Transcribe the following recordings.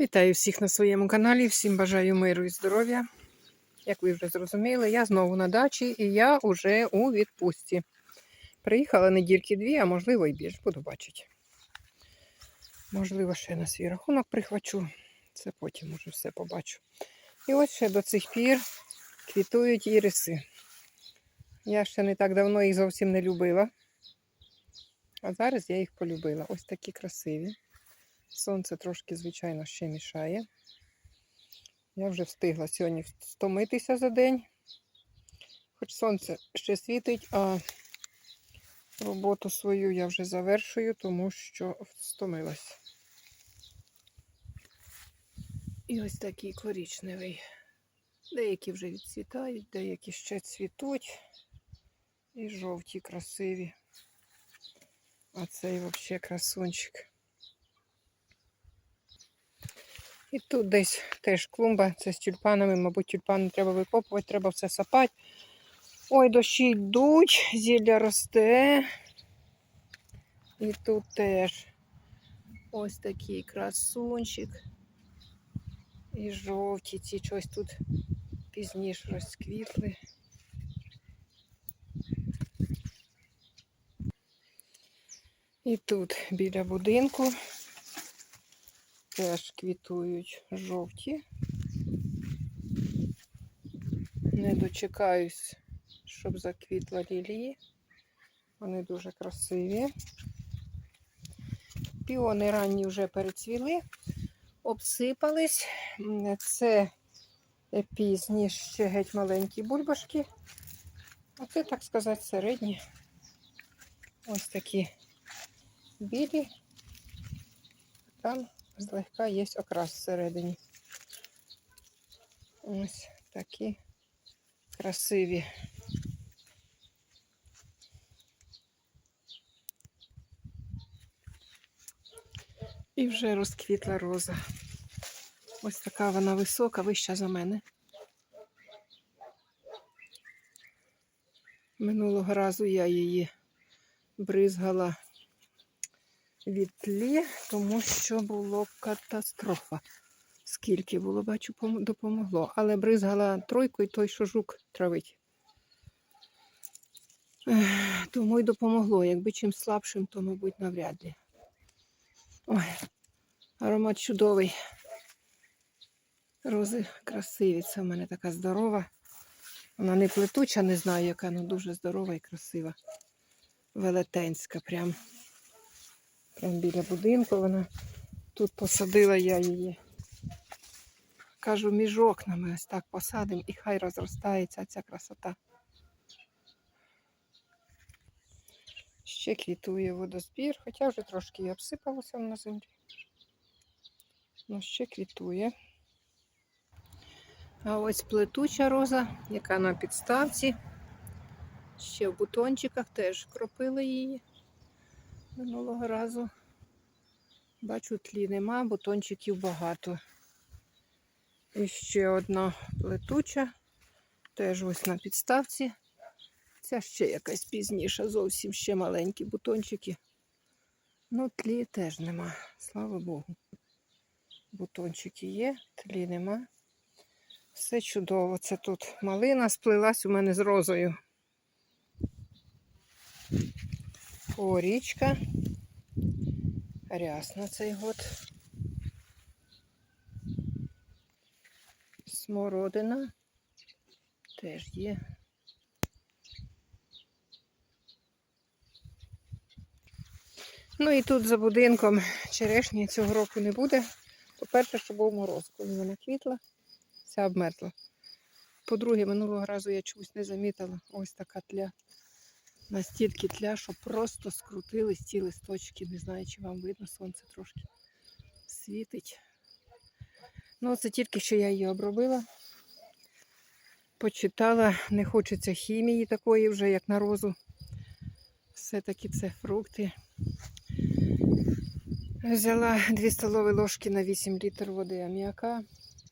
Вітаю всіх на своєму каналі, всім бажаю миру і здоров'я. Як ви вже зрозуміли, я знову на дачі і я вже у відпустці. Приїхала недільки дві, а можливо і більше, буду бачити. Можливо, ще на свій рахунок прихвачу. Це потім уже все побачу. І ось ще до цих пір квітують іриси. Я ще не так давно їх зовсім не любила. А зараз я їх полюбила. Ось такі красиві. Сонце трошки, звичайно, ще мішає. Я вже встигла сьогодні стомитися за день. Хоч сонце ще світить, а роботу свою я вже завершую, тому що стомилась. І ось такий коричневий. Деякі вже відцвітають, деякі ще цвітуть. І жовті красиві. А цей взагалі красунчик. І тут десь теж клумба, це з тюльпанами, мабуть, тюльпани треба викопувати, треба все сапати. Ой, дощі йдуть, зілля росте. І тут теж ось такий красунчик. І жовті ці щось тут пізніше розквітли. І тут біля будинку теж квітують жовті. Не дочекаюсь, щоб заквітла лілії. Вони дуже красиві. Піони ранні вже перецвіли, обсипались. Це пізні ще геть маленькі бульбашки. А це, так сказати, середні. Ось такі білі. Там злегка є окрас всередині. Ось такі красиві. І вже розквітла роза. Ось така вона висока, вища за мене. Минулого разу я її бризгала від тлі, тому що було катастрофа. Скільки було, бачу, допомогло. Але бризгала тройку і той, що жук травить. Тому й допомогло. Якби чим слабшим, то, мабуть, навряд ли. Ой, аромат чудовий. Рози красиві. Це в мене така здорова. Вона не плетуча, не знаю, яка, але дуже здорова і красива. Велетенська прям. Прям біля будинку вона. Тут посадила я її. Кажу, між окнами ось так посадимо і хай розростається ця красота. Ще квітує водозбір, хоча вже трошки і обсипалося на землі. Ну, ще квітує. А ось плетуча роза, яка на підставці. Ще в бутончиках теж кропили її минулого разу. Бачу, тлі нема, бутончиків багато. І ще одна плетуча, теж ось на підставці. Ця ще якась пізніша, зовсім ще маленькі бутончики. Ну, тлі теж нема, слава Богу. Бутончики є, тлі нема. Все чудово. Це тут малина сплилась у мене з розою. О, річка. Рясна цей год. Смородина теж є. Ну і тут за будинком черешні цього року не буде. По-перше, що був мороз, коли вона квітла, вся обмерзла. По-друге, минулого разу я чогось не замітила. Ось така тля. Настільки тля, що просто скрутились ці листочки. Не знаю, чи вам видно, сонце трошки світить. Ну, це тільки що я її обробила. Почитала, не хочеться хімії такої вже, як на розу. Все-таки це фрукти. Взяла 2 столові ложки на 8 літр води аміака.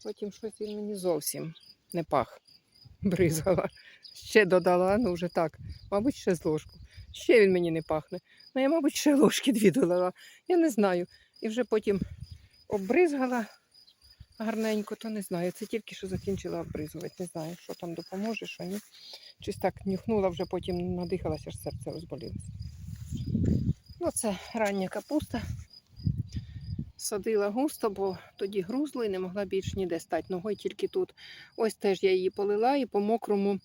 Потім щось він мені зовсім не пах. Бризгала. Ще додала, ну вже так. Мабуть, ще з ложку. Ще він мені не пахне. Ну, я, мабуть, ще ложки дві додала. Я не знаю. І вже потім обризгала гарненько, то не знаю. Це тільки що закінчила обризувати. Не знаю, що там допоможе, що ні. Щось так нюхнула, вже потім надихалася, аж серце розболілося. Ну, це рання капуста. Садила густо, бо тоді грузло і не могла більш ніде стати ногою, тільки тут. Ось теж я її полила і по мокрому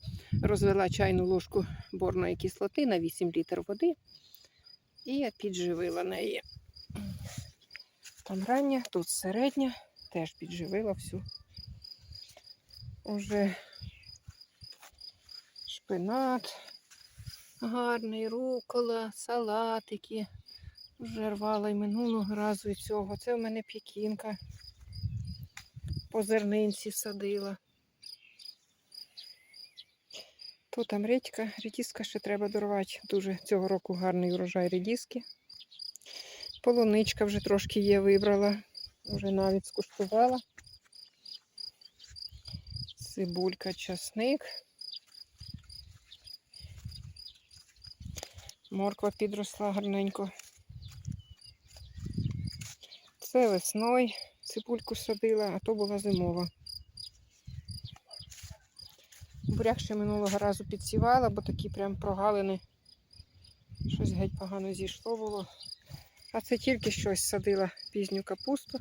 розвела чайну ложку борної кислоти на 8 літр води і підживила неї. Там рання, тут середня, теж підживила всю. Уже шпинат гарний, рукола, салатики. Вже рвала й минулого разу і цього. Це в мене пікінка. По зернинці садила. Тут там редька, редіска ще треба дорвати. Дуже цього року гарний урожай редіски. Полуничка вже трошки є, вибрала, вже навіть скуштувала. Цибулька, часник. Морква підросла гарненько. Це весною цибульку садила, а то була зимова. Буряк ще минулого разу підсівала, бо такі прям прогалини. Щось геть погано зійшло було. А це тільки щось садила пізню капусту.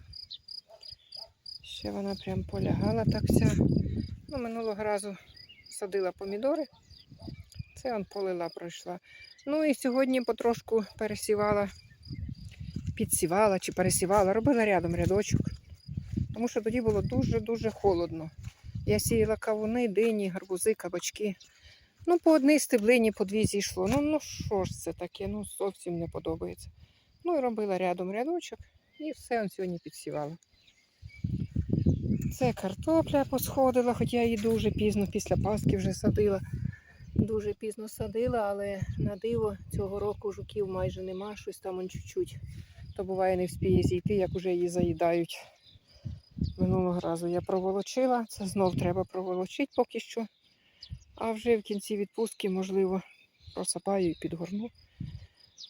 Ще вона прям полягала так вся. Ну, минулого разу садила помідори. Це он полила пройшла. Ну і сьогодні потрошку пересівала, підсівала чи пересівала, робила рядом рядочок. Тому що тоді було дуже-дуже холодно. Я сіяла кавуни, дині, гарбузи, кабачки. Ну, по одній стеблині, по дві зійшло. Ну, ну що ж це таке? Ну, зовсім не подобається. Ну і робила рядом рядочок і все он сьогодні підсівала. Це картопля посходила, хоча я її дуже пізно після Пасхи вже садила. Дуже пізно садила, але на диво цього року жуків майже нема, щось там он чуть-чуть. То буває не вспіє зійти, як уже її заїдають. Минулого разу я проволочила, це знов треба проволочити поки що. А вже в кінці відпустки, можливо, просапаю і підгорну.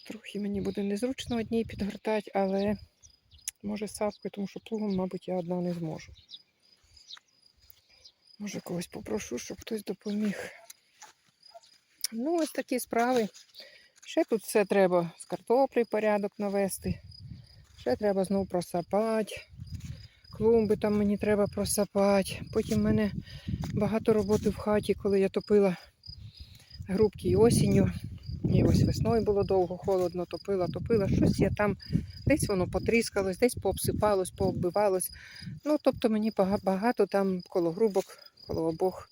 Трохи мені буде незручно одній підгортати, але може сапкою, тому що плугом, мабуть, я одна не зможу. Може когось попрошу, щоб хтось допоміг. Ну, ось такі справи. Ще тут все треба з картоплі порядок навести. Ще треба знову просапати. Клумби там мені треба просапати. Потім в мене багато роботи в хаті, коли я топила грубки і осінню. І ось весною було довго, холодно, топила, топила. Щось я там, десь воно потріскалось, десь пообсипалось, пооббивалось. Ну, тобто мені багато там коло грубок, коло обох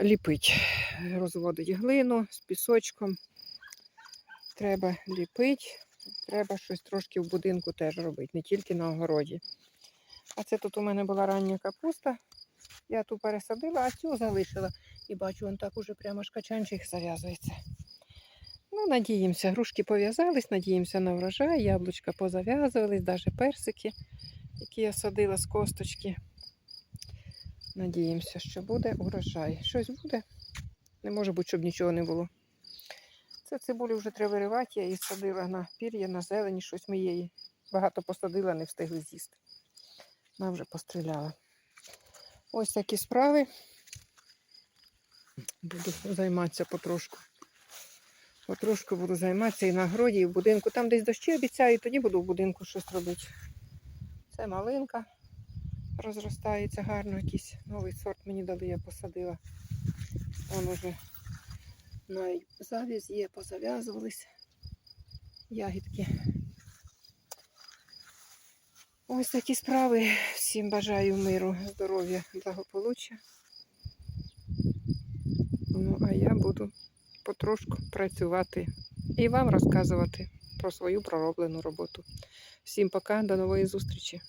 ліпить. Розводить глину з пісочком. Треба ліпити, треба щось трошки в будинку теж робити, не тільки на огороді. А це тут у мене була рання капуста. Я ту пересадила, а цю залишила. І бачу, он так уже прямо шкачанчик зав'язується. Ну, надіємося, грушки пов'язались, надіємося на врожай, яблучка позав'язувались, навіть персики, які я садила з косточки. Надіємося, що буде урожай. Щось буде. Не може бути, щоб нічого не було. Це цибулю вже треба виривати, я її садила на пір'я, на зелені, щось ми її багато посадила, не встигли з'їсти. Вона вже постріляла. Ось такі справи. Буду займатися потрошку. Потрошку буду займатися і на городі, і в будинку. Там десь дощі обіцяють, тоді буду в будинку щось робити. Це малинка розростається гарно, якийсь новий сорт мені дали, я посадила. Вон уже навіть зав'язь є, позав'язувались ягідки. Ось такі справи. Всім бажаю миру, здоров'я, благополуччя. Ну, а я буду потрошку працювати і вам розказувати про свою пророблену роботу. Всім пока, до нової зустрічі!